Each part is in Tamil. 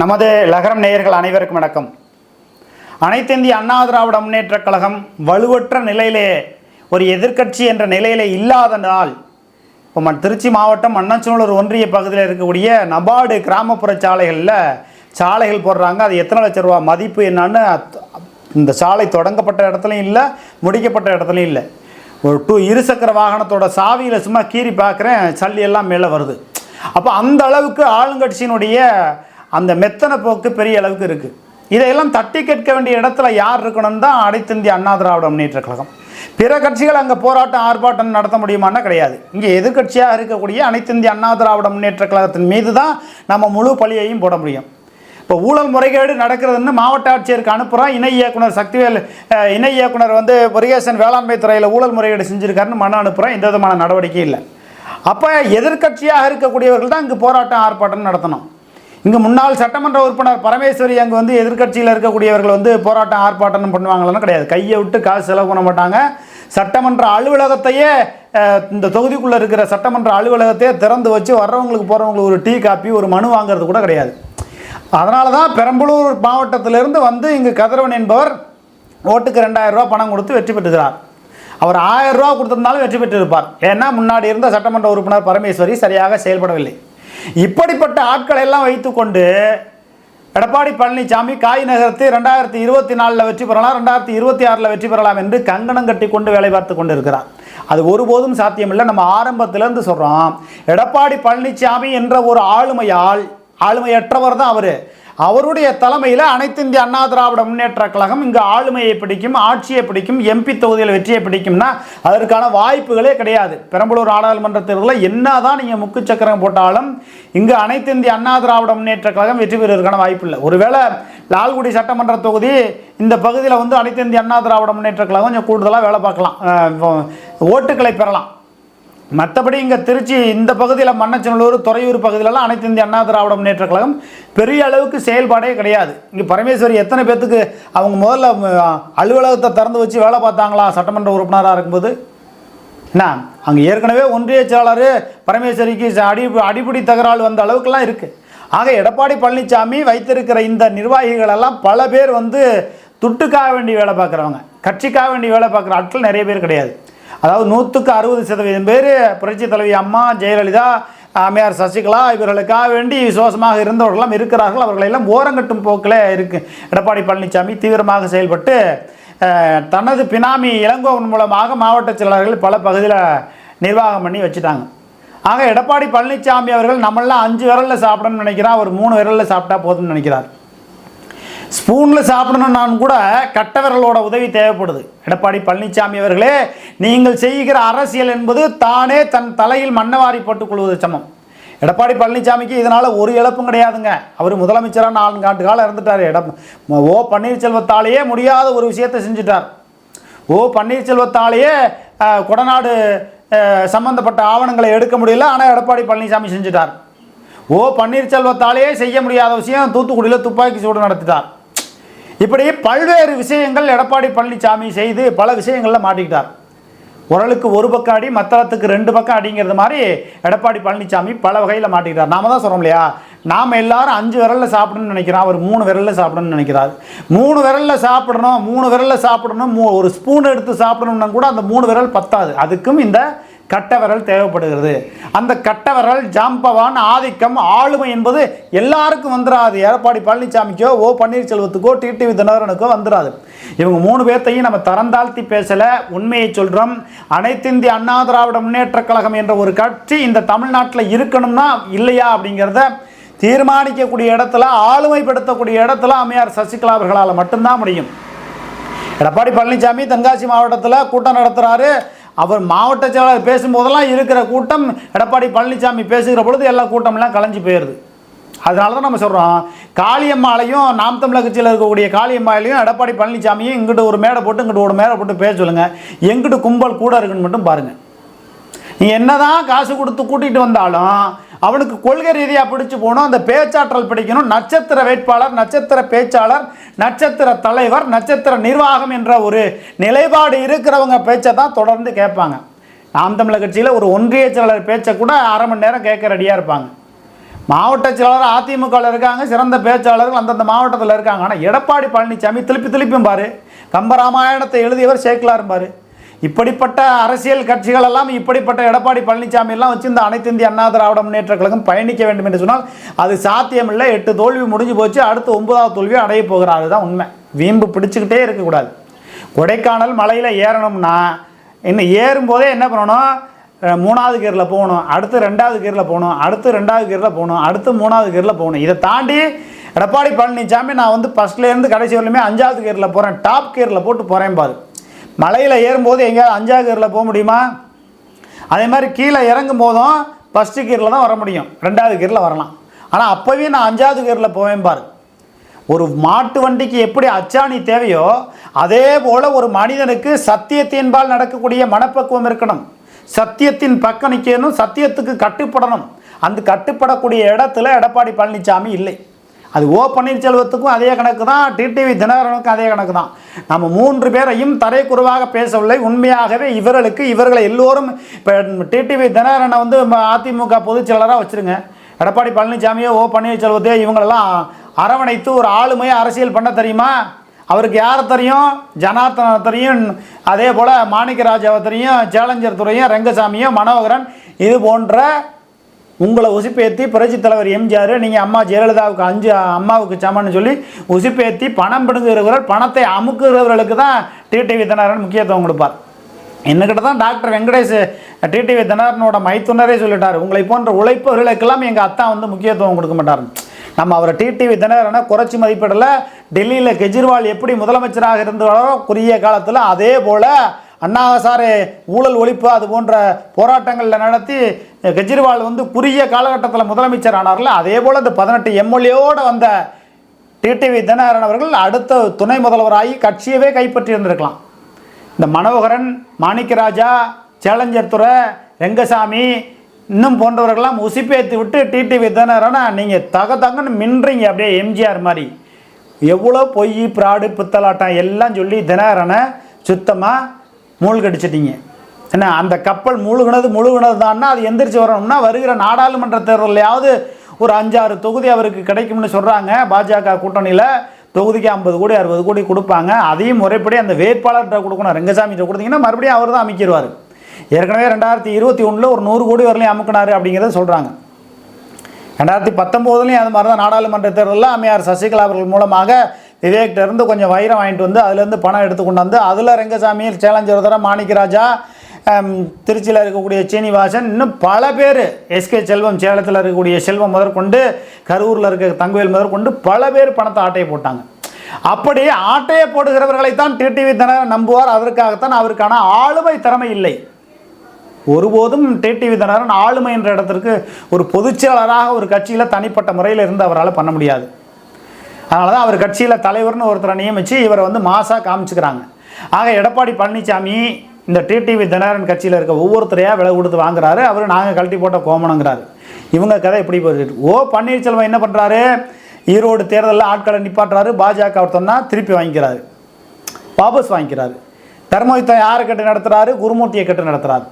நமது லகரம் நேயர்கள் அனைவருக்கும் வணக்கம். அனைத்திந்திய அண்ணா திராவிட முன்னேற்றக் கழகம் வலுவற்ற நிலையிலே ஒரு எதிர்க்கட்சி என்ற நிலையிலே இல்லாததால் இப்போ ம- திருச்சி மாவட்டம் மண்ணச்சநல்லூர் ஒன்றிய பகுதியில் இருக்கக்கூடிய நபார்டு கிராமப்புற சாலைகளில் சாலைகள் போடுறாங்க. அது எத்தனை லட்ச ரூபா மதிப்பு என்னன்னு அத்- இந்த சாலை தொடங்கப்பட்ட இடத்துலையும் இல்லை முடிக்கப்பட்ட இடத்துலையும் இல்லை. ஒரு டூ இருசக்கர வாகனத்தோட சாவியில் சும்மா கீறி பார்க்குறேன் சல்லி எல்லாம் மேலே வருது. அப்போ அந்த அளவுக்கு ஆளுங்கட்சியினுடைய அந்த மெத்தனை போக்கு பெரிய அளவுக்கு இருக்குது இதையெல்லாம் தட்டி கேட்க வேண்டிய இடத்துல யார் இருக்கணும் தான் அனைத்திந்திய அண்ணா திராவிட முன்னேற்ற கழகம். பிற கட்சிகள் அங்கே போராட்டம் ஆர்ப்பாட்டம் நடத்த முடியுமான்னா கிடையாது. இங்கே எதிர்க்கட்சியாக இருக்கக்கூடிய அனைத்திந்திய அண்ணா திராவிட முன்னேற்ற கழகத்தின் மீது தான் நம்ம முழு பழியையும் போட முடியும். இப்போ ஊழல் முறைகேடு நடக்கிறதுன்னு மாவட்ட ஆட்சியருக்கு அனுப்புகிறோம் இணை இயக்குனர் சக்திவேல் இணை இயக்குனர் வந்து பொரியேசன் வேளாண்மை துறையில் ஊழல் முறைகேடு செஞ்சுருக்காருன்னு மன அனுப்புகிறோம் எந்த விதமான நடவடிக்கை இல்லை. அப்போ எதிர்க்கட்சியாக இருக்கக்கூடியவர்கள் தான் இங்கே போராட்டம் ஆர்ப்பாட்டம் நடத்தணும். இங்கே முன்னாள் சட்டமன்ற உறுப்பினர் பரமேஸ்வரி அங்கே வந்து எதிர்க்கட்சியில் இருக்கக்கூடியவர்கள் வந்து போராட்டம் ஆர்ப்பாட்டம் பண்ணுவாங்களான்னு கிடையாது. கையை விட்டு காசு செலவு பண்ண மாட்டாங்க. சட்டமன்ற அலுவலகத்தையே இந்த தொகுதிக்குள்ளே இருக்கிற சட்டமன்ற அலுவலகத்தையே திறந்து வச்சு வர்றவங்களுக்கு போகிறவங்களுக்கு ஒரு டீ காப்பி ஒரு மனு வாங்குறது கூட கிடையாது. அதனால தான் பெரம்பலூர் மாவட்டத்திலிருந்து வந்து இங்கு கதிரவன் என்பவர் ஓட்டுக்கு ரெண்டாயிரம் பணம் கொடுத்து வெற்றி பெற்றுகிறார். அவர் ஆயிரம் ரூபா கொடுத்திருந்தாலும் வெற்றி பெற்றிருப்பார். ஏன்னா முன்னாடி இருந்த சட்டமன்ற உறுப்பினர் பரமேஸ்வரி சரியாக செயல்படவில்லை. இப்படிப்பட்ட ஆட்களை எல்லாம் வைத்துக்கொண்டு எடப்பாடி பழனிசாமி காய் நகரத்தை ரெண்டாயிரத்தி இருபத்தி நாலில் வெற்றி பெறலாம் ரெண்டாயிரத்தி இருபத்தி ஆறில் வெற்றி பெறலாம் என்று கங்கணம் கட்டி கொண்டு வேலை பார்த்து கொண்டு இருக்கிறார் அது ஒருபோதும் சாத்தியமில்லை. நம்ம ஆரம்பத்திலேருந்து சொல்கிறோம் எடப்பாடி பழனிசாமி என்ற ஒரு ஆளுமையால் ஆளுமையற்றவர் தான் அவர். அவருடைய தலைமையில் அனைத்து இந்திய அண்ணா திராவிட முன்னேற்ற கழகம் இங்கு ஆளுமையை பிடிக்கும் ஆட்சியை பிடிக்கும் எம்பி தொகுதியில் வெற்றியை பிடிக்கும்னா அதற்கான வாய்ப்புகளே கிடையாது. பெரம்பலூர் நாடாளுமன்ற தேர்தலில் என்ன தான் நீங்கள் முக்கு சக்கரம் போட்டாலும் இங்கு அனைத்து இந்திய அண்ணா திராவிட முன்னேற்ற கழகம் வெற்றி பெறுவதற்கான வாய்ப்பு இல்லை. ஒருவேளை லால்குடி சட்டமன்ற தொகுதி இந்த பகுதியில் வந்து அனைத்து இந்திய அண்ணா திராவிட முன்னேற்ற கழகம் கொஞ்சம் கூடுதலாக வேலை பார்க்கலாம். ஓட்டுக்களை பெறலாம். மற்றபடி இங்கே திருச்சி இந்த பகுதியில் மன்னச்சநல்லூர் துறையூர் பகுதியிலலாம் அனைத்து இந்திய அண்ணா திராவிட முன்னேற்ற கழகம் பெரிய அளவுக்கு செயல்பாடே கிடையாது. இங்கே பரமேஸ்வரி எத்தனை பேர்த்துக்கு அவங்க முதல்ல அலுவலகத்தை திறந்து வச்சு வேலை பார்த்தாங்களா? சட்டமன்ற உறுப்பினராக இருக்கும்போது? என்ன? அங்கே ஏற்கனவே ஒன்றிய செயலாளர் பரமேஸ்வரிக்கு ச- அடி அடிப்படி தகராறு வந்த அளவுக்குலாம் இருக்குது ஆக எடப்பாடி பழனிசாமி வைத்திருக்கிற இந்த நிர்வாகிகள் எல்லாம் பல பேர் வந்து துட்டுக்காக வேண்டி வேலை பார்க்குறவங்க. கட்சிக்காக வேண்டி வேலை பார்க்குற ஆட்கள் நிறைய பேர் கிடையாது. அதாவது நூற்றுக்கு அறுபது சதவீதம் பேர் புரட்சி தலைவி அம்மா ஜெயலலிதா அம்மையார் சசிகலா இவர்களுக்காக வேண்டி விசுவாசமாக இருந்தவர்களெல்லாம் இருக்கிறார்கள். அவர்களெல்லாம் ஓரங்கட்டும் போக்கில் இருக்கு. எடப்பாடி பழனிசாமி தீவிரமாக செயல்பட்டு தனது பினாமி இளங்கோவன் மூலமாக மாவட்ட செயலாளர்கள் பல பகுதியில் நிர்வாகம் பண்ணி வச்சுட்டாங்க. ஆக எடப்பாடி பழனிசாமி அவர்கள் நம்மளாம் அஞ்சு விரலில் சாப்பிடணும்னு நினைக்கிறான் அவர் மூணு விரலில் சாப்பிட்டா போதும்னு நினைக்கிறார். ஸ்பூனில் சாப்பிடணும்னாலும் கூட கட்டவர்களோட உதவி தேவைப்படுது. எடப்பாடி பழனிசாமி அவர்களே நீங்கள் செய்கிற அரசியல் என்பது தானே தன் தலையில் மண்ணவாரி போட்டுக் கொள்வது சமம். எடப்பாடி பழனிசாமிக்கு இதனால் ஒரு இழப்பும் கிடையாதுங்க. அவர் முதலமைச்சராக நான்கு ஆண்டு காலம் இறந்துட்டார். எடப் ஓ பன்னீர்செல்வத்தாலேயே முடியாத ஒரு விஷயத்தை செஞ்சுட்டார். ஓ பன்னீர்செல்வத்தாலேயே கொடநாடு சம்பந்தப்பட்ட ஆவணங்களை எடுக்க முடியல. ஆனால் எடப்பாடி பழனிசாமி செஞ்சுட்டார். ஓ பன்னீர்செல்வத்தாலேயே செய்ய முடியாத விஷயம் தூத்துக்குடியில் துப்பாக்கி சூடு நடத்திட்டார். இப்படி பல்வேறு விஷயங்கள் எடப்பாடி பழனிசாமி செய்து பல விஷயங்களில் மாட்டிக்கிட்டார். உரலுக்கு ஒரு பக்கம் அடி மத்தளத்துக்கு ரெண்டு பக்கம் அடிங்கிறது மாதிரி எடப்பாடி பழனிசாமி பல வகையில் மாட்டிக்கிட்டார். நாம தான் சொல்கிறோம் இல்லையா? நாம் எல்லாரும் அஞ்சு விரலில் சாப்பிடணும்னு நினைக்கிறோம். அவர் மூணு விரலில் சாப்பிடணும்னு நினைக்கிறார். மூணு விரலில் சாப்பிடணும் மூணு விரலில் சாப்பிடணும் மூ ஒரு ஸ்பூன் எடுத்து சாப்பிடணும்னா கூட அந்த மூணு விரல் பத்தாது. அதுக்கும் இந்த கட்டவரல் தேவைப்படுகிறது. அந்த கட்டவரல் ஜாம்பவான் ஆதிக்கம் ஆளுமை என்பது எல்லாருக்கும் வந்துடாது எடப்பாடி பழனிசாமிக்கோ ஓ பன்னீர்செல்வத்துக்கோ டிடிவி தினகரனுக்கோ வந்துடாது இவங்க மூணு பேர்த்தையும் நம்ம தரந்தாழ்த்தி பேசலை உண்மையை சொல்கிறோம் அனைத்திந்திய அண்ணா திராவிட முன்னேற்ற கழகம் என்ற ஒரு கட்சி இந்த தமிழ்நாட்டில் இருக்கணும்னா இல்லையா அப்படிங்கிறத தீர்மானிக்கக்கூடிய இடத்துல ஆளுமைப்படுத்தக்கூடிய இடத்துல அம்மையார் சசிகலா அவர்களால் மட்டும்தான் முடியும். எடப்பாடி பழனிசாமி தென்காசி மாவட்டத்தில் கூட்டம் நடத்துகிறாரு அவர் மாவட்ட செயலாளர் பேசும்போதெல்லாம் இருக்கிற கூட்டம் எடப்பாடி பழனிசாமி பேசுகிற பொழுது எல்லா கூட்டமெல்லாம் கலைஞ்சு போயிடுது அதனால தான் நம்ம சொல்கிறோம் காளியம்மாளையும் நாம் தமிழக கட்சியில் இருக்கக்கூடிய காளியம்மாளையும் எடப்பாடி பழனிசாமியும் இங்கிட்டு ஒரு மேடை போட்டு இங்கிட்டு ஒரு மேடை போட்டு பேச சொல்லுங்கள் எங்கிட்டு கும்பல் கூட இருக்குன்னு மட்டும் பாருங்கள் நீ என்னதான் காசு கொடுத்து கூட்டிகிட்டு வந்தாலும் அவனுக்கு கொள்கை ரீதியாக பிடிச்சு போகணும் அந்த பேச்சாற்றல் பிடிக்கணும். நட்சத்திர வேட்பாளர் நட்சத்திர பேச்சாளர் நட்சத்திர தலைவர் நட்சத்திர நிர்வாகம் என்ற ஒரு நிலைப்பாடு இருக்கிறவங்க பேச்சை தான் தொடர்ந்து கேட்பாங்க. நாம் தமிழர் கட்சியில் ஒரு ஒன்றிய செயலாளர் பேச்சை கூட அரை மணி நேரம் கேட்க ரெடியாக இருப்பாங்க. மாவட்ட செயலாளர் அதிமுகவில் இருக்காங்க. சிறந்த பேச்சாளர்கள் அந்தந்த மாவட்டத்தில் இருக்காங்க. ஆனால் எடப்பாடி பழனிசாமி திருப்பி திருப்பியும் பாரு. கம்பராமாயணத்தை எழுதியவர் சேக்கலாரும் பாரு இப்படிப்பட்ட அரசியல் கட்சிகள் எல்லாம் இப்படிப்பட்ட எடப்பாடி பழனிசாமி எல்லாம் வச்சு இந்த அனைத்து இந்திய அண்ணா திராவிட முன்னேற்ற கழகம் பயணிக்க வேண்டும் என்று சொன்னால் அது சாத்தியமில்லை. எட்டு தோல்வி முடிஞ்சு போச்சு. அடுத்து ஒன்பதாவது தோல்வி அடைய போகிறார். அதுதான் உண்மை. வீம்பு பிடிச்சிக்கிட்டே இருக்கக்கூடாது. கொடைக்கானல் மலையில் ஏறணும்னா இன்னும் ஏறும்போதே என்ன பண்ணணும்? மூணாவது கியரில் போகணும். அடுத்து ரெண்டாவது கியரில் போகணும். அடுத்து ரெண்டாவது கியரில் போகணும். அடுத்து மூணாவது கியரில் போகணும். இதை தாண்டி எடப்பாடி பழனிசாமி நான் வந்து ஃபஸ்ட்லேருந்து கடைசி வரலுமே அஞ்சாவது கியரில் போகிறேன் டாப் கியரில் போட்டு போகிறேன் பாரு. மலையில் ஏறும்போது எங்கேயாவது அஞ்சாவது கீரில் போக முடியுமா? அதே மாதிரி கீழே இறங்கும் போதும் ஃபஸ்ட்டு கீரில் தான் வர முடியும். ரெண்டாவது கீரில் வரலாம். ஆனால் அப்போவே நான் அஞ்சாவது கீரில் போவேன் பாரு. ஒரு மாட்டு வண்டிக்கு எப்படி அச்சாணி தேவையோ அதே போல் ஒரு மனிதனுக்கு சத்தியத்தின்பால் நடக்கக்கூடிய மனப்பக்குவம் இருக்கணும். சத்தியத்தின் பக்கம் நிற்கணும் சத்தியத்துக்கு கட்டுப்படணும். அந்த கட்டுப்படக்கூடிய இடத்துல எடப்பாடி பழனிசாமி இல்லை. அது ஓ பன்னீர்செல்வத்துக்கும் அதே கணக்கு தான் டிடிவி தினகரனுக்கும் அதே கணக்கு தான் நம்ம மூன்று பேரையும் தரைக்குறைவாக பேசவில்லை. உண்மையாகவே இவர்களுக்கு இவர்களை எல்லோரும் இப்போ டிடிவி தினகரனை வந்து ம- அதிமுக பொதுச் செயலராக வச்சுருங்க. எடப்பாடி பழனிசாமியோ ஓ பன்னீர்செல்வத்தையோ இவங்களெல்லாம் அரவணைத்து ஒரு ஆளுமையை அரசியல் பண்ண தெரியுமா? அவருக்கு யாரை தெரியும்? ஜனார்த்தன தெரியும். அதே போல் மாணிக்கராஜாவை தெரியும். சேலஞ்சர் துறையும் ரெங்கசாமியும் மனோகரன் இது போன்ற உங்களை உசுப்பேற்றி புரட்சி தலைவர் எம்ஜிஆர் நீங்கள் அம்மா ஜெயலலிதாவுக்கு அஞ்சு அம்மாவுக்கு சமன்னு சொல்லி உசுப்பேற்றி பணம் பிடுங்குகிறவர்கள் பணத்தை அமுக்குகிறவர்களுக்கு தான் டிடிவி தினகரன் முக்கியத்துவம் கொடுப்பார். என்னக்கிட்ட தான் டாக்டர் வெங்கடேஷ் டிடிவி தினகரனோட மைத்துனரே சொல்லிட்டார். உங்களை போன்ற உழைப்பவர்களுக்கெல்லாம் எங்கள் அத்தா வந்து முக்கியத்துவம் கொடுக்க மாட்டார். நம்ம அவரை டிடிவி தினகரனை குறைச்சி மதிப்பிடலை. டெல்லியில் கெஜ்ரிவால் எப்படி முதலமைச்சராக இருந்தாரோ குறுகிய காலத்தில் அதே போல் அண்ணா சாரு ஊழல் ஒழிப்பு அது போன்ற போராட்டங்களில் நடத்தி கெஜ்ரிவால் வந்து குறுகிய காலகட்டத்தில் முதலமைச்சர் ஆனார்ல அதே போல் இந்த பதினெட்டு எம்எல்ஏவோடு வந்த டிடிவி தினகரன் அவர்கள் அடுத்த துணை முதல்வராகி கட்சியவே கைப்பற்றி இருந்திருக்கலாம் இந்த மனோகரன் மாணிக்கராஜா சேலஞ்சர் துறை ரெங்கசாமி இன்னும் போன்றவர்கள்லாம் உசிப்பேத்தி விட்டு டிடிவி தினகரனை நீங்கள் தக தகன்னு மின்றீங்க அப்படியே எம்ஜிஆர் மாதிரி. எவ்வளோ பொய் பிராடு பித்தலாட்டம் எல்லாம் சொல்லி தினகரனை சுத்தமாக மூழ்கடிச்சிட்டிங்க. என்ன அந்த கப்பல் முழுகுனது முழுகுனது தான்னா அது எந்திரிச்சு வரணும்னா வருகிற நாடாளுமன்ற தேர்தலையாவது ஒரு அஞ்சாறு தொகுதி அவருக்கு கிடைக்கும்னு சொல்கிறாங்க பாஜக கூட்டணியில் தொகுதிக்கு ஐம்பது கோடி அறுபது கோடி கொடுப்பாங்க. அதையும் முறைப்படி அந்த வேட்பாளர்கிட்ட கொடுக்கணும் ரெங்கசாமிகிட்ட கொடுத்தீங்கன்னா மறுபடியும் அவர் தான் அமைக்கிடுவார் ஏற்கனவே ரெண்டாயிரத்தி இருபத்தி ஒன்றில் ஒரு நூறு கோடி வரலையும் அமுக்கினாரு அப்படிங்கிறத சொல்கிறாங்க ரெண்டாயிரத்தி பத்தொம்போதுலேயும் அது மாதிரி தான் நாடாளுமன்ற தேர்தலில் அம்மையார் சசிகலா அவர்கள் மூலமாக விவேக்கிட்ட இருந்து கொஞ்சம் வைரம் வாங்கிட்டு வந்து அதுலேருந்து பணம் எடுத்து கொண்டு வந்து அதில் ரெங்கசாமி சேலஞ்சர் தர மாணிக்கராஜா திருச்சியில் இருக்கக்கூடிய சீனிவாசன் இன்னும் பல பேர் எஸ்கே செல்வம் சேலத்தில் இருக்கக்கூடிய செல்வம் முதற்கொண்டு கரூரில் இருக்க தங்குவேல் முதற்கொண்டு பல பேர் பணத்தை ஆட்டையை போட்டாங்க. அப்படி ஆட்டையை போடுகிறவர்களைத்தான் டிடிவி தினகரன் நம்புவார். அதற்காகத்தான் அவருக்கான ஆளுமை திறமை இல்லை. ஒருபோதும் டிடிவி தினகரன் ஆளுமை என்ற இடத்திற்கு ஒரு பொதுச்செயலாளராக ஒரு கட்சியில் தனிப்பட்ட முறையில் இருந்து அவரால் பண்ண முடியாது. அதனால தான் அவர் கட்சியில் தலைவர்னு ஒருத்தரை நியமித்து இவரை வந்து மாசாக காமிச்சுக்கிறாங்க. ஆக எடப்பாடி பழனிசாமி இந்த டிடிவி தினகரன் கட்சியில் இருக்க ஒவ்வொருத்தரையாக விலை கொடுத்து வாங்குறாரு. அவர் நாங்கள் கழட்டி போட்ட கோமனங்கிறாரு இவங்க கதை எப்படி போயிட்டு ஓ பன்னீர்செல்வம் என்ன பண்ணுறாரு ஈரோடு தேர்தலில் ஆட்களை நிப்பாட்டுறாரு. பாஜக ஒருத்தன்னா திருப்பி வாங்கிக்கிறாரு. வாபஸ் வாங்கிக்கிறாரு. தர்மயுத்தம் யாரை கட்டு நடத்துகிறாரு குருமூர்த்தியை கட்டு நடத்துகிறாரு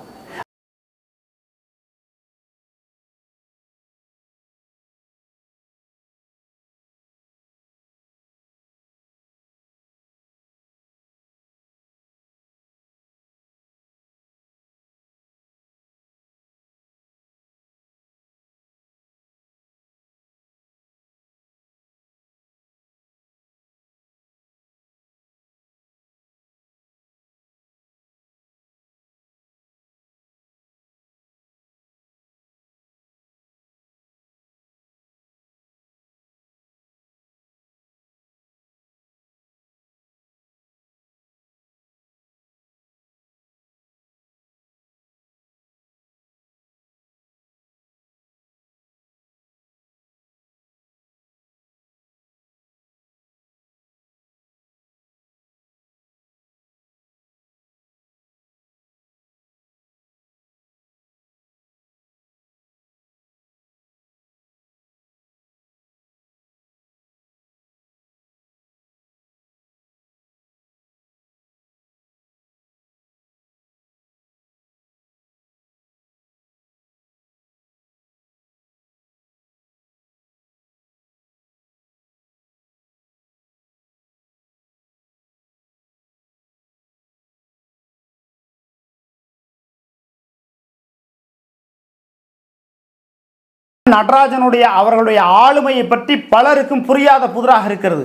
நடராஜனுடைய அவர்களுடைய ஆளுமையை பற்றி பலருக்கும் புரியாத புதிராக இருக்கிறது.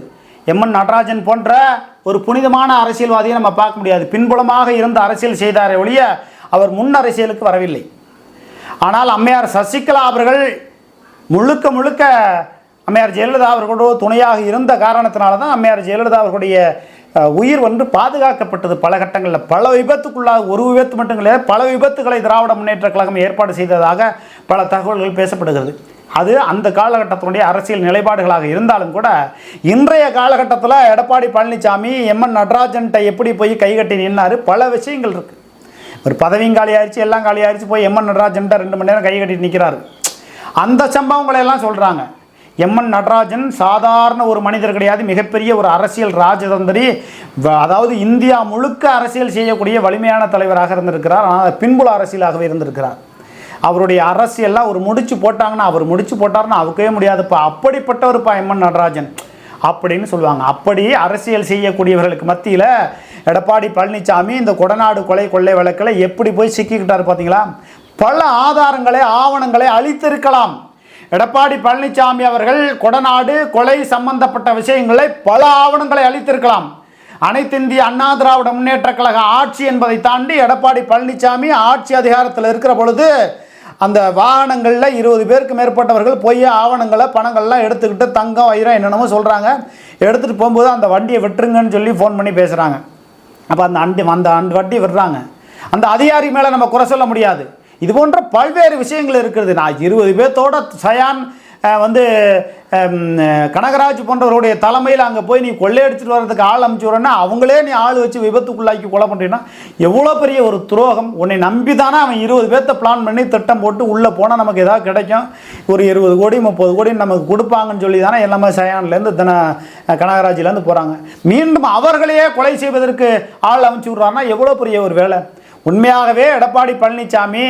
எம்என் நடராஜன் போன்ற ஒரு புனிதமான அரசியல்வாதியை நம்ம பார்க்க முடியாது. பின்புலமாக இருந்து அரசியல் செய்தாரே ஒழிய அவர் முன் அரசியலுக்கு வரவில்லை. ஆனால் அம்மையார் சசிகலா அவர்கள் முழுக்க முழுக்க அம்மையார் ஜெயலலிதா அவர்களோடு துணையாக இருந்த காரணத்தினால தான் அம்மையார் ஜெயலலிதா அவர்களுடைய உயிர் வந்து பாதுகாக்கப்பட்டது பல கட்டங்களில். பல விபத்துக்குள்ளாக ஒரு விபத்து மட்டும் கிடையாது பல விபத்துகளை திராவிட முன்னேற்ற கழகம் ஏற்பாடு செய்ததாக பல தகவல்கள் பேசப்படுகிறது. அது அந்த காலகட்டத்தினுடைய அரசியல் நிலைப்பாடுகளாக இருந்தாலும் கூட இன்றைய காலகட்டத்தில் எடப்பாடி பழனிசாமி எம்என் நடராஜன்ட்ட எப்படி போய் கைகட்டி நின்னார்? பல விஷயங்கள் இருக்குது ஒரு பதவியும் காலி எல்லாம் காலி போய் போய் எம்என் நடராஜன்ட்ட ரெண்டு மணி நேரம் கை நிற்கிறாரு அந்த சம்பவங்களை எல்லாம் சொல்கிறாங்க எம்என் நடராஜன் சாதாரண ஒரு மனிதர் கிடையாது மிகப்பெரிய ஒரு அரசியல் ராஜதந்திரி. வ- அதாவது இந்தியா முழுக்க அரசியல் செய்யக்கூடிய வலிமையான தலைவராக இருந்திருக்கிறார். ஆனால் பின்புல அரசியலாகவே இருந்திருக்கிறார். அவருடைய அரசியல்லாம் ஒரு முடிச்சு போட்டாங்கன்னா அவர் முடிச்சு போட்டாருன்னா அவக்கவே முடியாதுப்பா. அப்படிப்பட்டவருப்பா எம்என் நடராஜன். அப்படின்னு சொல்லுவாங்க. அப்படி அரசியல் செய்யக்கூடியவர்களுக்கு மத்தியில் எடப்பாடி பழனிசாமி இந்த கொடநாடு கொலை கொள்ளை வழக்கில் எப்படி போய் சிக்கிக்கிட்டார் பார்த்தீங்களா? பல ஆதாரங்களை ஆவணங்களை அளித்திருக்கலாம் எடப்பாடி பழனிசாமி அவர்கள் கொடநாடு கொலை சம்பந்தப்பட்ட விஷயங்களை பல ஆவணங்களை அளித்திருக்கலாம். அனைத்து இந்திய அண்ணா திராவிட முன்னேற்ற கழக ஆட்சி என்பதை தாண்டி எடப்பாடி பழனிசாமி ஆட்சி அதிகாரத்தில் இருக்கிற பொழுது அந்த வாகனங்களில் இருபது பேருக்கு மேற்பட்டவர்கள் பொய்ய ஆவணங்களை பணங்கள்லாம் எடுத்துக்கிட்டு தங்கம் வைரம் என்னென்னமோ சொல்கிறாங்க எடுத்துகிட்டு போகும்போது அந்த வண்டியை விட்டுருங்கன்னு சொல்லி ஃபோன் பண்ணி பேசுகிறாங்க அப்போ அந்த அண்டி அந்த அந்த வண்டி விடுறாங்க. அந்த அதிகாரி மேலே நம்ம குறை சொல்ல முடியாது. இது போன்ற பல்வேறு விஷயங்கள் இருக்கிறது. நான் இருபது பேர்த்தோட சயான் வந்து கனகராஜ் போன்றவருடைய தலைமையில் அங்கே போய் நீ கொள்ளையடிச்சிட்டு வர்றதுக்கு ஆள் அமுச்சு விட்றேன்னா அவங்களே நீ ஆள் வச்சு விபத்துக்குள்ளாக்கி கொலை பண்ணுறீங்கன்னா எவ்வளோ பெரிய ஒரு துரோகம். உன்னை நம்பி தானே அவன் இருபது பேர்த்த பிளான் பண்ணி திட்டம் போட்டு உள்ளே போனால் நமக்கு ஏதாவது கிடைக்கும். ஒரு இருபது கோடி முப்பது கோடி நமக்கு கொடுப்பாங்கன்னு சொல்லி தானே எல்லாமே சயான்லேருந்து தின கனகராஜிலேருந்து போகிறாங்க மீண்டும் அவர்களையே கொலை செய்வதற்கு ஆள் அமைச்சு விட்றாருன்னா எவ்வளோ பெரிய ஒரு வேலை. உண்மையாகவே எடப்பாடி பழனிசாமி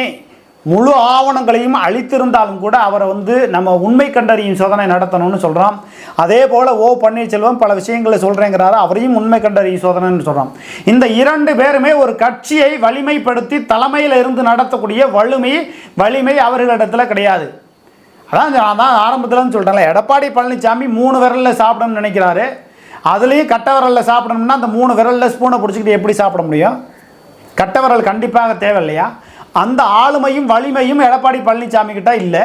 முழு ஆவணங்களையும் அளித்திருந்தாலும் கூட அவரை வந்து நம்ம உண்மை கண்டறியும் சோதனை நடத்தணும்னு சொல்கிறோம் அதே போல் ஓ பன்னீர்செல்வம் பல விஷயங்களை சொல்கிறேங்கிறாரு அவரையும் உண்மை கண்டறியும் சோதனைன்னு சொல்கிறோம் இந்த இரண்டு பேருமே ஒரு கட்சியை வலிமைப்படுத்தி தலைமையில் இருந்து நடத்தக்கூடிய வலிமை வலிமை அவர்களிடத்தில் கிடையாது. அதான் நான் தான் ஆரம்பத்தில் சொல்கிறேன்ல எடப்பாடி பழனிசாமி மூணு விரலில் சாப்பிடணும்னு நினைக்கிறாரு. அதுலேயும் கட்ட விரலில் சாப்பிடணும்னா அந்த மூணு விரலில் ஸ்பூனை பிடிச்சிக்கிட்டு எப்படி சாப்பிட முடியும்? கட்டவரல் கண்டிப்பாக தேவை இல்லையா அந்த ஆளுமையும் வலிமையும் எடப்பாடி பழனிசாமி கிட்ட இல்லை.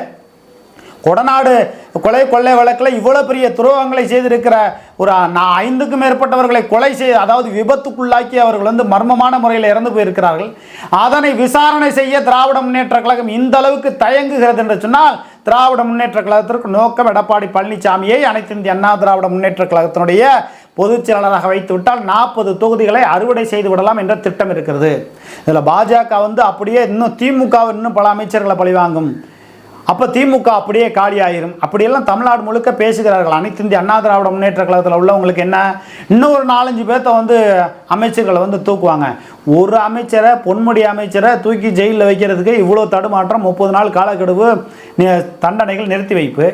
கொடநாடு கொலை கொள்ளை வழக்கில் இவ்வளோ பெரிய துரோகங்களை செய்திருக்கிற ஒரு நான் ஐந்துக்கும் மேற்பட்டவர்களை கொலை செய்ய அதாவது விபத்துக்குள்ளாக்கி அவர்கள் வந்து மர்மமான முறையில் இறந்து போயிருக்கிறார்கள். அதனை விசாரணை செய்ய திராவிட முன்னேற்ற கழகம் இந்த அளவுக்கு தயங்குகிறது என்று சொன்னால் திராவிட முன்னேற்ற கழகத்திற்கு நோக்கம் எடப்பாடி பழனிசாமியை அனைத்து இந்திய அண்ணா திராவிட முன்னேற்ற கழகத்தினுடைய பொதுச் செயலாளராக வைத்து விட்டால் நாற்பது தொகுதிகளை அறுவடை செய்து விடலாம் என்ற திட்டம் இருக்கிறது. இதில் பாஜக வந்து அப்படியே இன்னும் திமுக இன்னும் பல அமைச்சர்களை பழிவாங்கும் அப்போ திமுக அப்படியே காலியாயிரும். அப்படியெல்லாம் தமிழ்நாடு முழுக்க பேசுகிறார்கள். அனைத்து இந்திய அண்ணா திராவிட முன்னேற்ற கழகத்தில் உள்ளவங்களுக்கு என்ன? இன்னும் ஒரு நாலஞ்சு பேர்த்த வந்து அமைச்சர்களை வந்து தூக்குவாங்க. ஒரு அமைச்சரை பொன்முடி அமைச்சரை தூக்கி ஜெயிலில் வைக்கிறதுக்கு இவ்வளோ தடுமாற்றம் முப்பது நாள் காலக்கெடுவு தண்டனைகள் நிறுத்தி வைப்பு.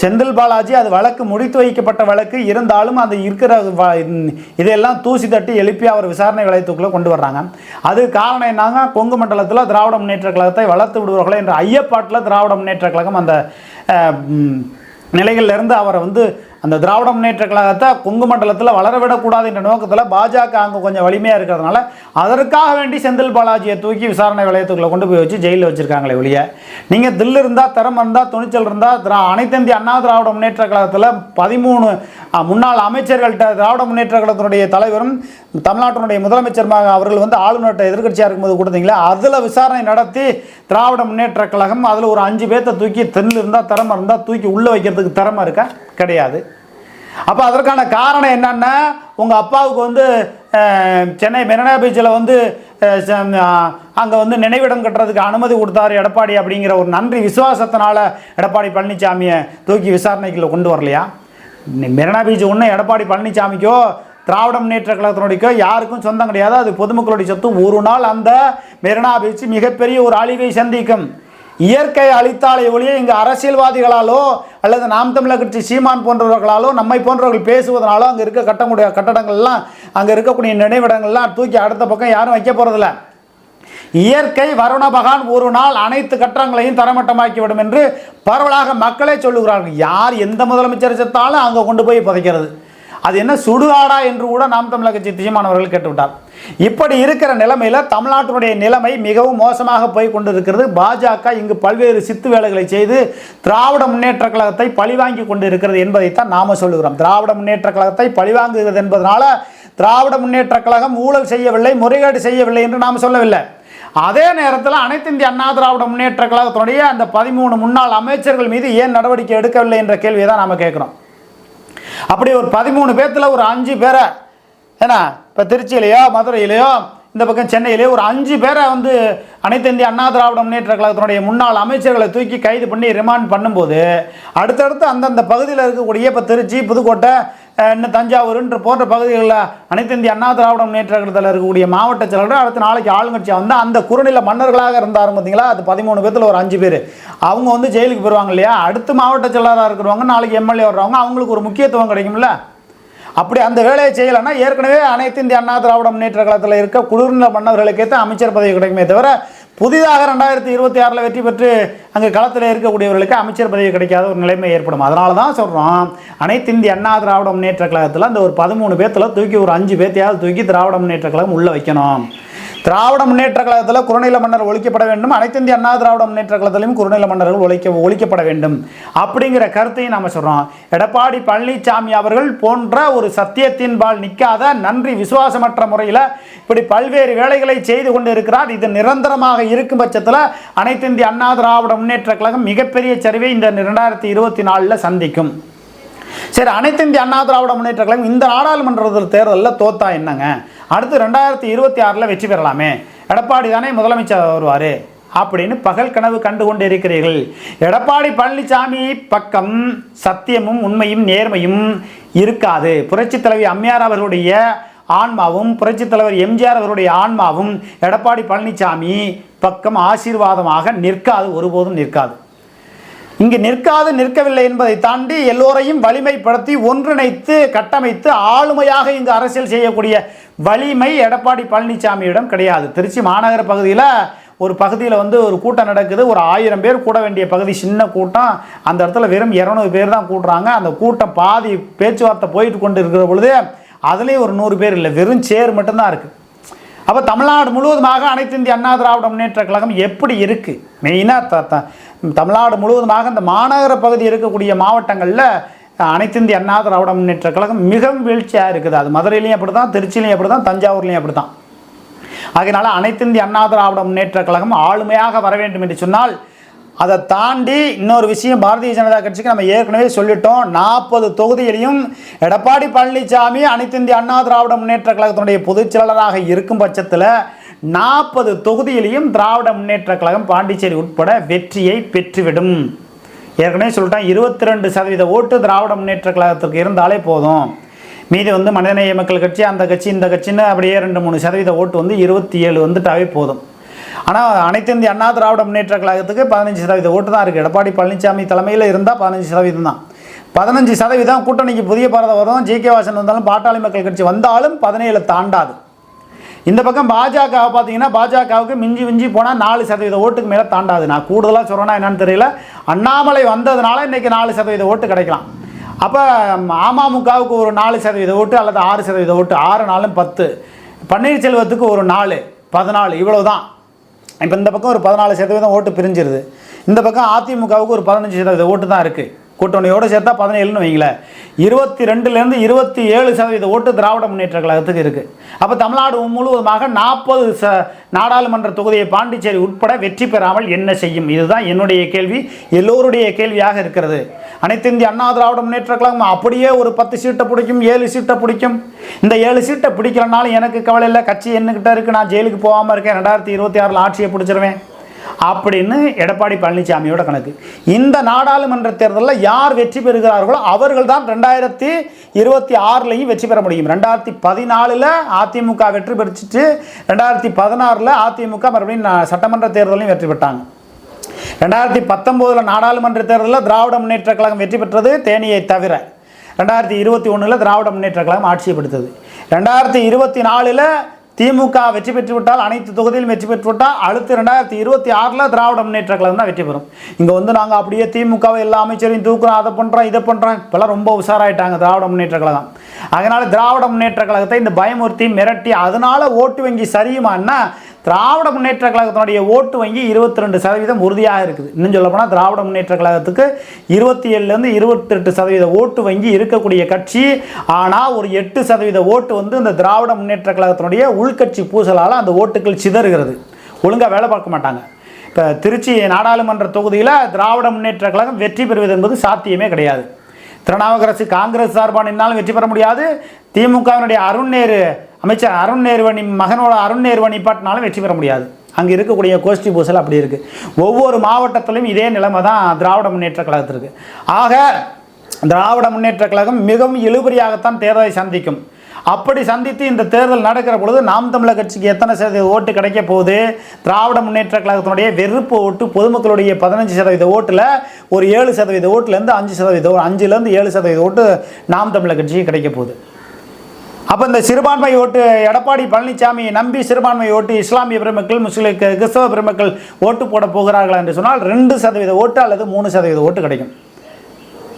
செந்தில் பாலாஜி அது வழக்கு முடித்து வைக்கப்பட்ட வழக்கு. இருந்தாலும் அந்த இருக்கிற இதையெல்லாம் தூசி தட்டி எழுப்பி அவர் விசாரணை வளையத்துக்குள்ளே கொண்டு வர்றாங்க. அது காரணம் என்னங்க கொங்கு மண்டலத்தில் திராவிட முன்னேற்ற கழகத்தை வளர்த்து விடுவார்களே என்ற ஐயப்பாட்டில் திராவிட முன்னேற்ற கழகம் அந்த நிலைகளிலிருந்து அவரை வந்து அந்த திராவிட முன்னேற்ற கழகத்தை கொங்கு மண்டலத்தில் வளரவிடக்கூடாது என்ற நோக்கத்தில் பாஜக அங்கே கொஞ்சம் வலிமையாக இருக்கிறதுனால அதற்காக வேண்டி செந்தில் பாலாஜியை தூக்கி விசாரணை வளையத்துக்குள்ளே கொண்டு போய் வச்சு ஜெயிலில் வச்சுருக்காங்களே ஒழிய நீங்கள் தில் இருந்தால் திறமை இருந்தால் துணிச்சல் இருந்தால் திரா அனைத்திந்திய அண்ணா திராவிட முன்னேற்ற கழகத்தில் பதிமூணு முன்னாள் அமைச்சர்கள்ட்ட திராவிட முன்னேற்ற கழகத்தினுடைய தலைவரும் தமிழ்நாட்டினுடைய முதலமைச்சருமாக அவர்கள் வந்து ஆளுநர்கிட்ட எதிர்க்கட்சியாக இருக்கும்போது கொடுத்தீங்களா அதில் விசாரணை நடத்தி திராவிட முன்னேற்ற கழகம் அதில் ஒரு அஞ்சு பேர்த்த தூக்கி தென்னில் இருந்தால் திறமை இருந்தால் தூக்கி உள்ளே வைக்கிறதுக்கு திறமை இருக்கா? கிடையாது. அப்போ அதற்கான காரணம் என்னென்னா உங்கள் அப்பாவுக்கு வந்து சென்னை மெரினா பீச்சில் வந்து அங்கே வந்து நினைவிடம் கட்டுறதுக்கு அனுமதி கொடுத்தாரு எடப்பாடி அப்படிங்கிற ஒரு நன்றி விசுவாசத்தினால எடப்பாடி பழனிசாமியை தூக்கி விசாரணைக்குள்ளே கொண்டு வரலையா? மெரினா பீச் ஒன்று எடப்பாடி பழனிசாமிக்கோ திராவிட முன்னேற்ற கழகத்தினுடையக்கோ யாருக்கும் சொந்தம் கிடையாது. அது பொதுமக்களுடைய சொத்து. ஒரு நாள் அந்த மெரினா பீச் மிகப்பெரிய ஒரு அழிவை சந்திக்கும். இயற்கை அழித்தாலே ஒழிய இங்கு அரசியல்வாதிகளாலோ அல்லது நாம் தமிழர் கட்சி சீமான் போன்றவர்களாலோ நம்மை போன்றவர்கள் பேசுவதனாலோ அங்கே இருக்க கட்டக்கூடிய கட்டடங்கள்லாம் அங்கே இருக்கக்கூடிய நினைவிடங்கள்லாம் தூக்கி அடுத்த பக்கம் யாரும் வைக்க போகிறதில்ல இயற்கை வருணபகான் ஒரு நாள் அனைத்து கட்டங்களையும் தரமட்டமாக்கிவிடும் என்று பரவலாக மக்களே சொல்லுகிறார்கள். யார் எந்த முதலமைச்சர் செத்தாலும் அங்கே கொண்டு போய் புதைக்கிறது. அது என்ன சுடுகாடா என்று கூட நாம் தமிழக கட்சி தீர்மானவர்கள் கேட்டுவிட்டார். இப்படி இருக்கிற நிலைமையில் தமிழ்நாட்டினுடைய நிலைமை மிகவும் மோசமாக போய் கொண்டிருக்கிறது. பாஜக இங்கு பல்வேறு சித்து வேலைகளை செய்து திராவிட முன்னேற்ற கழகத்தை பழிவாங்கி கொண்டிருக்கிறது என்பதைத்தான் நாம சொல்லுகிறோம். திராவிட முன்னேற்ற கழகத்தை பழிவாங்குகிறது என்பதனால திராவிட முன்னேற்ற கழகம் ஊழல் செய்யவில்லை முறைகேடு செய்யவில்லை என்று நாம் சொல்லவில்லை. அதே நேரத்தில் அனைத்து இந்திய அண்ணா திராவிட முன்னேற்ற கழகத்தினுடைய அந்த பதிமூணு முன்னாள் அமைச்சர்கள் மீது ஏன் நடவடிக்கை எடுக்கவில்லை என்ற கேள்வியை தான் நாம் கேட்குறோம். அப்படி ஒரு பதிமூணு பேர்த்தில் ஒரு அஞ்சு பேரை ஏன்னா இப்போ திருச்சியிலையோ மதுரையிலையோ இந்த பக்கம் சென்னையிலேயே ஒரு அஞ்சு பேரை வந்து அனைத்து இந்திய அண்ணா திராவிட முன்னேற்ற கழகத்தினுடைய முன்னாள் அமைச்சர்களை தூக்கி கைது பண்ணி ரிமாண்ட் பண்ணும்போது அடுத்தடுத்து அந்தந்த பகுதியில் இருக்கக்கூடிய இப்போ திருச்சி புதுக்கோட்டை இன்னும் தஞ்சாவூருன்ற போன்ற பகுதிகளில் அனைத்து இந்திய அண்ணா திராவிட முன்னேற்ற கழகத்தில் இருக்கக்கூடிய மாவட்ட செயலர்கள் அடுத்த நாளைக்கு ஆளுங்கட்சியாக வந்து அந்த குறுநில மன்னர்களாக இருந்தார் பார்த்தீங்களா? அது பதிமூணு பேர்த்தில் ஒரு அஞ்சு பேர். அவங்க வந்து ஜெயிலுக்கு போயிடுவாங்க இல்லையா? அடுத்து மாவட்ட செயலராக இருக்கிறவங்க நாளைக்கு எம்எல்ஏ வர்றவங்க அவங்களுக்கு ஒரு முக்கியத்துவம் கிடைக்கும்ல? அப்படி அந்த வேலையை செய்யலைன்னா ஏற்கனவே அனைத்து இந்திய அண்ணா திராவிட முன்னேற்ற கழகத்தில் இருக்க குளிர்ந்த மன்னர்களுக்கேற்ற அமைச்சர் பதவி கிடைக்குமே தவிர புதிதாக ரெண்டாயிரத்தி இருபத்தி ஆறில் வெற்றி பெற்று அங்கே களத்தில் இருக்கக்கூடியவர்களுக்கு அமைச்சர் பதவி கிடைக்காத ஒரு நிலைமை ஏற்படும். அதனால தான் சொல்கிறோம் அனைத்து இந்திய அண்ணா திராவிட முன்னேற்ற கழகத்தில் அந்த ஒரு பதிமூணு பேர்த்தில் தூக்கி ஒரு அஞ்சு பேர்த்தையாவது தூக்கி திராவிட முன்னேற்ற கழகம் உள்ளே வைக்கணும். திராவிட முன்னேற்ற கழகத்தில் குறுநில மன்னர் ஒழிக்கப்பட வேண்டும். அனைத்து இந்திய அண்ணா திராவிட முன்னேற்ற கழகத்திலும் குறுநில மன்னர்கள் ஒழிக்க ஒழிக்கப்பட வேண்டும். அப்படிங்கிற கருத்தையும் நாம் சொல்கிறோம் எடப்பாடி பழனிசாமி அவர்கள் போன்ற ஒரு சத்தியத்தின்பால் நிற்காத நன்றி விசுவாசமற்ற முறையில் இப்படி பல்வேறு வேலைகளை செய்து கொண்டு இருக்கிறார் இது நிரந்தரமாக இருக்கும் பட்சத்தில் அனைத்து இந்திய அண்ணா திராவிட முன்னேற்ற கழகம் மிகப்பெரிய சரிவை இந்த இரண்டாயிரத்தி இருபத்தி நாலில் சந்திக்கும். சரி அனைத்து இந்திய அண்ணா திராவிட முன்னேற்ற கழகம் இந்த நாடாளுமன்ற தேர்தலில் தோத்தா என்னங்க? அடுத்து ரெண்டாயிரத்தி இருபத்தி ஆறில் வெற்றி பெறலாமே. எடப்பாடி தானே முதலமைச்சர் வருவார். அப்படின்னு பகல் கனவு கண்டு கொண்டு இருக்கிறீர்கள் எடப்பாடி பழனிசாமி பக்கம் சத்தியமும் உண்மையும் நேர்மையும் இருக்காது. புரட்சித் தலைவி அம்மையார் அவர்களுடைய ஆன்மாவும் புரட்சித் தலைவர் எம்ஜிஆர் அவருடைய ஆன்மாவும் எடப்பாடி பழனிசாமி பக்கம் ஆசீர்வாதமாக நிற்காது ஒருபோதும் நிற்காது. இங்கு நிற்காது நிற்கவில்லை என்பதை தாண்டி எல்லோரையும் வலிமைப்படுத்தி ஒன்றிணைத்து கட்டமைத்து ஆளுமையாக இங்கு அரசியல் செய்யக்கூடிய வலிமை எடப்பாடி பழனிசாமியிடம் கிடையாது. திருச்சி மாநகர பகுதியில் ஒரு பகுதியில் வந்து ஒரு கூட்டம் நடக்குது. ஒரு ஆயிரம் பேர் கூட வேண்டிய பகுதி சின்ன கூட்டம். அந்த இடத்துல வெறும் இரநூறு பேர் தான் கூட்டுறாங்க. அந்த கூட்டம் பாதி பேச்சுவார்த்தை போயிட்டு கொண்டு இருக்கிற பொழுது அதுலேயும் ஒரு நூறு பேர் இல்லை. வெறும் சேர் மட்டும்தான் இருக்குது அப்போ தமிழ்நாடு முழுவதுமாக அனைத்து இந்திய அண்ணா திராவிட முன்னேற்ற கழகம் எப்படி இருக்குது மெயினாக த த தமிழ்நாடு முழுவதுமாக இந்த மாநகர பகுதி இருக்கக்கூடிய மாவட்டங்களில் அனைத்து இந்திய அண்ணா திராவிட முன்னேற்ற கழகம் மிகவும் வீழ்ச்சியாக இருக்குது. அது மதுரையிலையும் அப்படி தான் திருச்சிலையும் அப்படி தான் தஞ்சாவூர்லேயும் அப்படி தான் அதனால் அனைத்து இந்திய அண்ணா திராவிட முன்னேற்ற கழகம் ஆளுமையாக வர வேண்டும் என்று சொன்னால் அதை தாண்டி இன்னொரு விஷயம் பாரதிய ஜனதா கட்சிக்கு நம்ம ஏற்கனவே சொல்லிட்டோம். நாற்பது தொகுதியிலையும் எடப்பாடி பழனிசாமி அனைத்து இந்திய அண்ணா திராவிட முன்னேற்ற கழகத்தினுடைய பொதுச் செயலாளராக இருக்கும் பட்சத்தில் நாற்பது தொகுதியிலையும் திராவிட முன்னேற்ற கழகம் பாண்டிச்சேரி உட்பட வெற்றியை பெற்றுவிடும். ஏற்கனவே சொல்லிட்டேன் இருபத்தி ரெண்டு சதவீத ஓட்டு திராவிட முன்னேற்ற கழகத்திற்கு இருந்தாலே போதும். மீதி வந்து மனிதநேய மக்கள் கட்சி அந்த கட்சி இந்த கட்சின்னு அப்படியே ரெண்டு மூணு சதவீத ஓட்டு வந்து இருபத்தி ஏழு வந்துட்டாவே போதும். ஆனால் அனைத்து இந்திய அண்ணா திராவிட முன்னேற்ற கழகத்துக்கு பதினஞ்சு சதவீத ஓட்டு தான் இருக்குது எடப்பாடி பழனிசாமி தலைமையில் இருந்தால் பதினஞ்சு சதவீதம் தான். பதினஞ்சு சதவீதம் கூட்டணிக்கு புதிய பாரதம் வரும் ஜி கே வாசன் வந்தாலும் பாட்டாளி மக்கள் கட்சி வந்தாலும் பதினேழு தாண்டாது. இந்த பக்கம் பாஜகவை பார்த்தீங்கன்னா பாஜகவுக்கு மிஞ்சி மிஞ்சி போனால் நாலு சதவீத ஓட்டுக்கு மேலே தாண்டாது. நான் கூடுதலாக சொல்கிறேன்னா என்னன்னு தெரியல. அண்ணாமலை வந்ததுனால இன்றைக்கி நாலு சதவீத ஓட்டு கிடைக்கலாம். அப்போ அமமுகவுக்கு ஒரு நாலு சதவீத ஓட்டு அல்லது ஆறு சதவீத ஓட்டு. ஆறு நாலும் பத்து. பன்னீர்செல்வத்துக்கு ஒரு நாலு பதினாலு இவ்வளோ தான் இப்போ இந்த பக்கம் ஒரு பதினாலு சதவீதம் ஓட்டு பிரிஞ்சிருது. இந்த பக்கம் அதிமுகவுக்கு ஒரு பதினஞ்சு சதவீத ஓட்டு தான் இருக்குது கூட்டணியோடு சேர்த்தா பதினேழுன்னு வைங்களேன். இருபத்தி ரெண்டுலேருந்து இருபத்தி ஏழு சதவீத ஓட்டு திராவிட முன்னேற்ற கழகத்துக்கு இருக்குது அப்போ தமிழ்நாடு முழுவதுமாக நாற்பது ச நாடாளுமன்ற தொகுதியை பாண்டிச்சேரி உட்பட வெற்றி பெறாமல் என்ன செய்யும்? இதுதான் என்னுடைய கேள்வி. எல்லோருடைய கேள்வியாக இருக்கிறது. அனைத்து இந்திய அண்ணா திராவிட முன்னேற்ற கழகம் அப்படியே ஒரு பத்து சீட்டை பிடிக்கும் ஏழு சீட்டை பிடிக்கும். இந்த ஏழு சீட்டை பிடிக்கலனாலும் எனக்கு கவலை இல்லை. கட்சி என்னக்கிட்ட இருக்குது நான் ஜெயிலுக்கு போகாமல் இருக்கேன். ரெண்டாயிரத்தி இருபத்தி ஆறில் ஆட்சியை பிடிச்சிருவேன். அப்படின்னு எடப்பாடி பழனிசாமியோட கணக்கு. இந்த நாடாளுமன்ற தேர்தலில் யார் வெற்றி பெறுகிறார்களோ அவர்கள் தான் ரெண்டாயிரத்தி இருபத்தி ஆறுலையும் வெற்றி பெற முடியும். ரெண்டாயிரத்தி பதினாலில் அதிமுக வெற்றி பெற்றுட்டு ரெண்டாயிரத்தி பதினாறில் அதிமுக மறுபடியும் சட்டமன்ற தேர்தலையும் வெற்றி பெற்றாங்க. ரெண்டாயிரத்தி பத்தொம்போதில் நாடாளுமன்ற தேர்தலில் திராவிட முன்னேற்ற கழகம் வெற்றி பெற்றது தேனியை தவிர. ரெண்டாயிரத்தி இருபத்தி ஒன்றில் திராவிட முன்னேற்ற கழகம் ஆட்சியை பிடித்தது. ரெண்டாயிரத்தி இருபத்தி நாலில் திமுக வெற்றி பெற்றுவிட்டால் அனைத்து தொகுதியிலும் வெற்றி பெற்று விட்டால் அடுத்து ரெண்டாயிரத்தி இருபத்தி ஆறில் திராவிட முன்னேற்ற கழகம் தான் வெற்றி பெறும். இங்கே வந்து நாங்கள் அப்படியே திமுகவை எல்லா அமைச்சரையும் தூக்குறோம் அதை பண்ணுறோம் இதை பண்ணுறோம் இப்போல்லாம் ரொம்ப உஷாராயிட்டாங்க திராவிட முன்னேற்ற கழகம். அதனால் திராவிட முன்னேற்ற கழகத்தை இந்த பயமுறுத்தி மிரட்டி அதனால் ஓட்டு வங்கி சரியுமான்னா திராவிட முன்னேற்ற கழகத்தினுடைய ஓட்டு வங்கி இருபத்தி ரெண்டு சதவீதம் உறுதியாக இருக்குது. இன்னும் சொல்ல போனால் திராவிட முன்னேற்ற கழகத்துக்கு இருபத்தி ஏழுலேருந்து இருபத்தெட்டு சதவீத ஓட்டு வங்கி இருக்கக்கூடிய கட்சி. ஆனால் ஒரு எட்டு சதவீத ஓட்டு வந்து இந்த திராவிட முன்னேற்ற கழகத்தினுடைய உள்கட்சி பூசலால் அந்த ஓட்டுகள் சிதறுகிறது. ஒழுங்காக வேலை பார்க்க மாட்டாங்க. இப்போ திருச்சி நாடாளுமன்ற தொகுதியில் திராவிட முன்னேற்ற கழகம் வெற்றி பெறுவது என்பது சாத்தியமே கிடையாது. திருநாவுக்கரசு காங்கிரஸ் சார்பாக நின்னாலும் வெற்றி பெற முடியாது. திமுகவினுடைய அருண் நேரு அமைச்சர் அருண் நேர்வணி மகனோட அருண் நேர்வணி பாட்டினாலும் வெற்றி பெற முடியாது. அங்கே இருக்கக்கூடிய கோஷ்டி பூசல் அப்படி இருக்குது ஒவ்வொரு மாவட்டத்திலும் இதே நிலைமை தான் திராவிட முன்னேற்ற கழகத்திற்கு ஆக திராவிட முன்னேற்ற கழகம் மிகவும் இழுபறியாகத்தான் தேர்தலை சந்திக்கும். அப்படி சந்தித்து இந்த தேர்தல் நடக்கிற பொழுது நாம் தமிழர் கட்சிக்கு எத்தனை சதவீத ஓட்டு கிடைக்க போகுது? திராவிட முன்னேற்ற கழகத்தினுடைய வெறுப்பு ஓட்டு பொதுமக்களுடைய பதினஞ்சு சதவீத ஓட்டில் ஒரு ஏழு சதவீத ஓட்டுலேருந்து அஞ்சு சதவீத அஞ்சுலேருந்து ஏழு சதவீத ஓட்டு நாம் தமிழர் கட்சிக்கு கிடைக்க போகுது. அப்போ இந்த சிறுபான்மை ஓட்டு எடப்பாடி பழனிசாமியை நம்பி சிறுபான்மை ஓட்டு இஸ்லாமிய பெருமக்கள் முஸ்லிம் கிறிஸ்தவ பெருமக்கள் ஓட்டு போட போகிறார்களா என்று சொன்னால் ரெண்டு சதவீத ஓட்டு அல்லது மூணு சதவீத ஓட்டு கிடைக்கும்.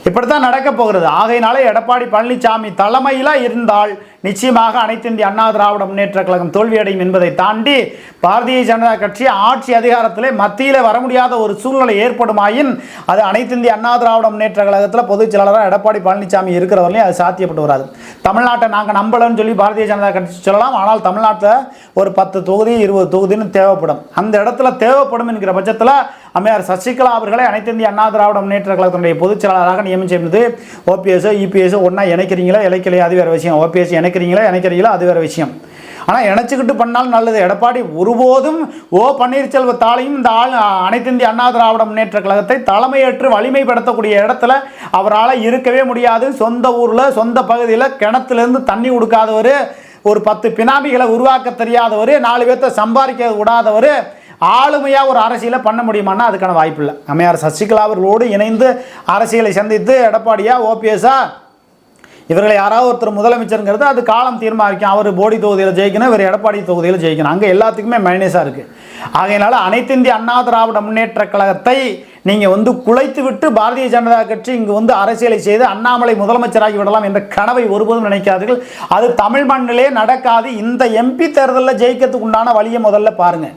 இப்படித்தான் நடக்க போகிறது. ஆகையினாலே எடப்பாடி பழனிசாமி தலைமையில் இருந்தால் நிச்சயமாக அனைத்து இந்திய அண்ணா திராவிட முன்னேற்ற கழகம் தோல்வியடையும் என்பதை தாண்டி பாரதிய ஜனதா கட்சி ஆட்சி அதிகாரத்திலே மத்தியில் வர முடியாத ஒரு சூழ்நிலை ஏற்படுமாயின் அது அனைத்து இந்திய அண்ணா திராவிட முன்னேற்ற கழகத்தில் பொதுச் செயலாளராக எடப்பாடி பழனிசாமி இருக்கிறவர்களையும் அது சாத்தியப்பட்டு வராது. தமிழ்நாட்டை நாங்கள் நம்பலன்னு சொல்லி பாரதிய ஜனதா கட்சி சொல்லலாம். ஆனால் தமிழ்நாட்டில் ஒரு பத்து தொகுதி இருபது தொகுதின்னு தேவைப்படும். அந்த இடத்துல தேவைப்படும் என்கிற பட்சத்தில் அம்மையார் சசிகலா அவர்களை அனைத்து இந்திய அண்ணா திராவிட முன்னேற்ற கழகத்தினுடைய பொதுச் செயலாளராக நியமிச்சிருந்தது. ஓபிஎஸ் இபிஎஸ் ஒன்றா இணைக்கிறீங்களா? இணைக்கலையா அது வேறு விஷயம். ஓபிஎஸ் இணைக்கிறீங்களா? இணைக்கிறீங்களா? அது வேறு விஷயம். ஆனால் இணைச்சிக்கிட்டு பண்ணாலும் நல்லது. எடப்பாடி ஒருபோதும் ஓ பன்னீர்செல்வத்தாலையும் இந்த ஆள் அனைத்து இந்திய அண்ணா திராவிட முன்னேற்ற கழகத்தை தலைமையேற்று வலிமைப்படுத்தக்கூடிய இடத்துல அவரால் இருக்கவே முடியாது. சொந்த ஊரில் சொந்த பகுதியில் கிணத்துலேருந்து தண்ணி கொடுக்காதவர் ஒரு பத்து பினாமிகளை உருவாக்க தெரியாதவர் நாலு பேர்த்த சம்பாதிக்க விடாதவர் ஆளுமையாக ஒரு அரசியலை பண்ண முடியுமான்னா அதுக்கான வாய்ப்பு இல்லை. அம்மையார் சசிகலா அவர்களோடு இணைந்து அரசியலை சந்தித்து எடப்பாடியா ஓபிஎஸ்ஸா இவர்களை யாராவது ஒருத்தர் முதலமைச்சருங்கிறது அது காலம் தீர்மானிக்கும். அவர் போடி தொகுதியில் ஜெயிக்கணும் இவர் எடப்பாடி தொகுதியில் ஜெயிக்கணும். அங்கே எல்லாத்துக்குமே மைனஸாக இருக்குது ஆகையினால அனைத்து இந்திய அண்ணா திராவிட முன்னேற்ற கழகத்தை நீங்கள் வந்து குலைத்து விட்டு பாரதிய ஜனதா கட்சி இங்கு வந்து அரசியலை செய்து அண்ணாமலை முதலமைச்சராகி விடலாம் என்ற கனவை ஒருபோதும் நினைக்காதீர்கள். அது தமிழ் மண்ணிலே நடக்காது. இந்த எம்பி தேர்தலில் ஜெயிக்கிறதுக்கு உண்டான வழியை முதல்ல பாருங்கள்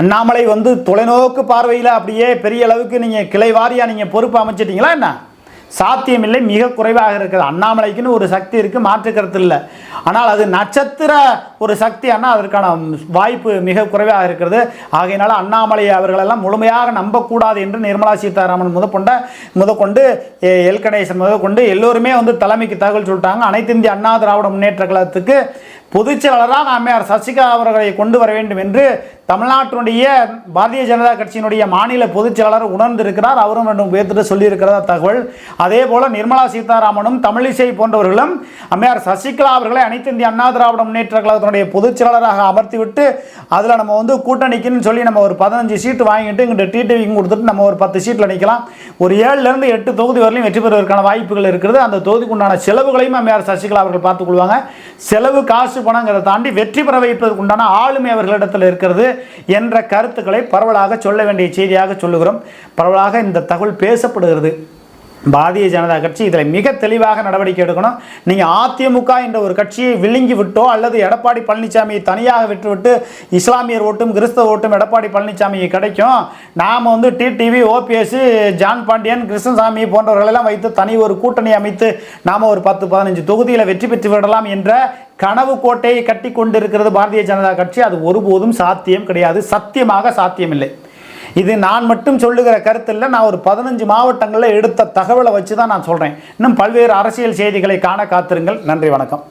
அண்ணாமலை வந்து தொலைநோக்கு பார்வையில் அப்படியே பெரிய அளவுக்கு நீங்கள் கிளை வாரியாக நீங்கள் பொறுப்பு அமைச்சிட்டிங்களா என்ன? சாத்தியமில்லை மிக குறைவாக இருக்குது. அண்ணாமலைக்குன்னு ஒரு சக்தி இருக்குது மாற்றுக்கிறது இல்லை. ஆனால் அது நட்சத்திர ஒரு சக்தி ஆனால் அதற்கான வாய்ப்பு மிக குறைவாக இருக்கிறது. ஆகையினால அண்ணாமலை அவர்களெல்லாம் முழுமையாக நம்பக்கூடாது என்று நிர்மலா சீதாராமன் முதற்கொண்ட முதற்கொண்டு எல் கணேசன் முதற்கொண்டு எல்லோருமே வந்து தலைமைக்கு தகவல் சொல்லிட்டாங்க. அனைத்து இந்திய அண்ணா திராவிட முன்னேற்ற கழகத்துக்கு பொதுச் செயலாளராக அம்மையார் சசிகலா அவர்களை கொண்டு வர வேண்டும் என்று தமிழ்நாட்டினுடைய பாரதிய ஜனதா கட்சியினுடைய மாநில பொதுச் செயலாளர் உணர்ந்திருக்கிறார். அவரும் ரெண்டும் உயர்த்திட்டு சொல்லியிருக்கிறதா தகவல். அதே போல் நிர்மலா சீதாராமனும் தமிழிசை போன்றவர்களும் அம்மையார் சசிகலா அவர்களை அனைத்து இந்திய அண்ணா திராவிட முன்னேற்ற கழகத்தினுடைய பொதுச் செயலாளராக அமர்த்திவிட்டு அதில் நம்ம வந்து கூட்டணிக்குன்னு சொல்லி நம்ம ஒரு பதினஞ்சு சீட்டு வாங்கிட்டு இங்கிட்ட டிடிவிக்கு கொடுத்துட்டு நம்ம ஒரு பத்து சீட்டில் நிற்கலாம் ஒரு ஏழுலேருந்து எட்டு தொகுதி வரலையும் வெற்றி பெறுவதற்கான வாய்ப்புகள் இருக்கிறது. அந்த தொகுதிக்குண்டான செலவுகளையும் அம்மையார் சசிகலா அவர்கள் பார்த்துக் கொள்வாங்க. செலவு காசு பணங்கிறத தாண்டி வெற்றி பெற வைப்பதற்கு உண்டான ஆளுமை அவர்களிடத்தில் இருக்கிறது என்ற கருத்துக்களை பரவலாக சொல்ல வேண்டிய செய்தியாக சொல்லுகிறோம். பரவலாக இந்த தகவல் பேசப்படுகிறது. பாரதிய ஜனதா கட்சி இதில் மிக தெளிவாக நடவடிக்கை எடுக்கணும். நீங்கள் அதிமுக என்ற ஒரு கட்சியை விழுங்கி விட்டோ அல்லது எடப்பாடி பழனிசாமியை தனியாக விட்டுவிட்டு இஸ்லாமியர் ஓட்டும் கிறிஸ்தவ ஓட்டும் எடப்பாடி பழனிசாமிக்கு கிடைக்கும். நாம் வந்து TTV OPS John Pandian Krishnasamy போன்றவர்களெல்லாம் வைத்து தனி ஒரு கூட்டணி அமைத்து நாம் ஒரு பத்து பதினஞ்சு தொகுதியில் வெற்றி பெற்று விடலாம் என்ற கனவு கோட்டையை கட்டி கொண்டிருக்கிறது பாரதிய ஜனதா கட்சி. அது ஒருபோதும் சாத்தியம் கிடையாது. சத்தியமாக சாத்தியமில்லை. இது நான் மட்டும் சொல்லுகிற கருத்து இல்லை நான் ஒரு பதினஞ்சு மாவட்டங்களில் எடுத்த தகவலை வச்சு தான் நான் சொல்கிறேன் இன்னும் பல்வேறு அரசியல் செய்திகளை காண காத்திருங்கள். நன்றி வணக்கம்.